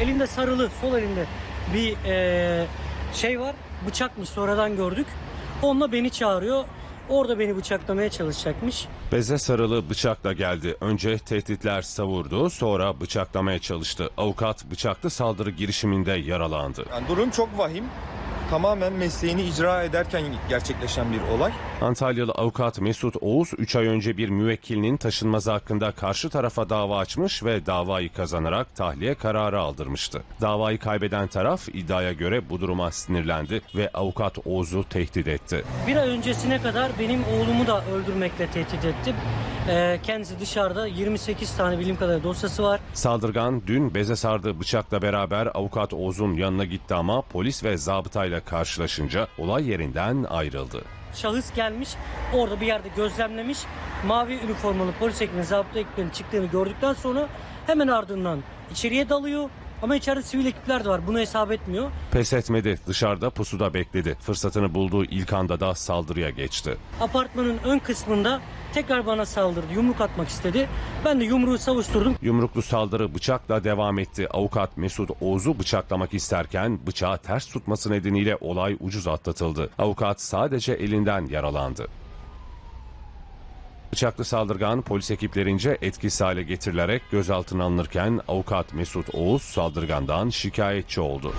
Elinde sarılı, sol elinde bir e, şey var. Bıçakmış sonradan gördük. Onunla beni çağırıyor. Orada beni bıçaklamaya çalışacakmış. Beze sarılı bıçakla geldi. Önce tehditler savurdu, sonra bıçaklamaya çalıştı. Avukat bıçaklı saldırı girişiminde yaralandı. Yani durum çok vahim. Tamamen mesleğini icra ederken gerçekleşen bir olay. Antalyalı avukat Mesut Oğuz 3 ay önce bir müvekkilinin taşınması hakkında karşı tarafa dava açmış ve davayı kazanarak tahliye kararı aldırmıştı. Davayı kaybeden taraf iddiaya göre bu duruma sinirlendi ve avukat Oğuz'u tehdit etti. Bir ay öncesine kadar benim oğlumu da öldürmekle tehdit etti. E, kendisi dışarıda 28 tane bilim kadarı dosyası var. Saldırgan dün beze sardığı bıçakla beraber avukat Oğuz'un yanına gitti ama polis ve zabıtayla karşılaşınca olay yerinden ayrıldı. Şahıs gelmiş orada bir yerde gözlemlemiş. Mavi üniformalı polis ekibinin zabıta ekiplerinin çıktığını gördükten sonra hemen ardından içeriye dalıyor. Ama içeride sivil ekipler de var. Bunu hesap etmiyor. Pes etmedi. Dışarıda pusuda bekledi. Fırsatını bulduğu ilk anda da saldırıya geçti. Apartmanın ön kısmında tekrar bana saldırdı. Yumruk atmak istedi. Ben de yumruğu savuşturdum. Yumruklu saldırı bıçakla devam etti. Avukat Mesut Oğuz'u bıçaklamak isterken bıçağı ters tutması nedeniyle olay ucuz atlatıldı. Avukat sadece elinden yaralandı. Bıçaklı saldırgan polis ekiplerince etkisiz hale getirilerek gözaltına alınırken avukat Mesut Oğuz saldırgandan şikayetçi oldu.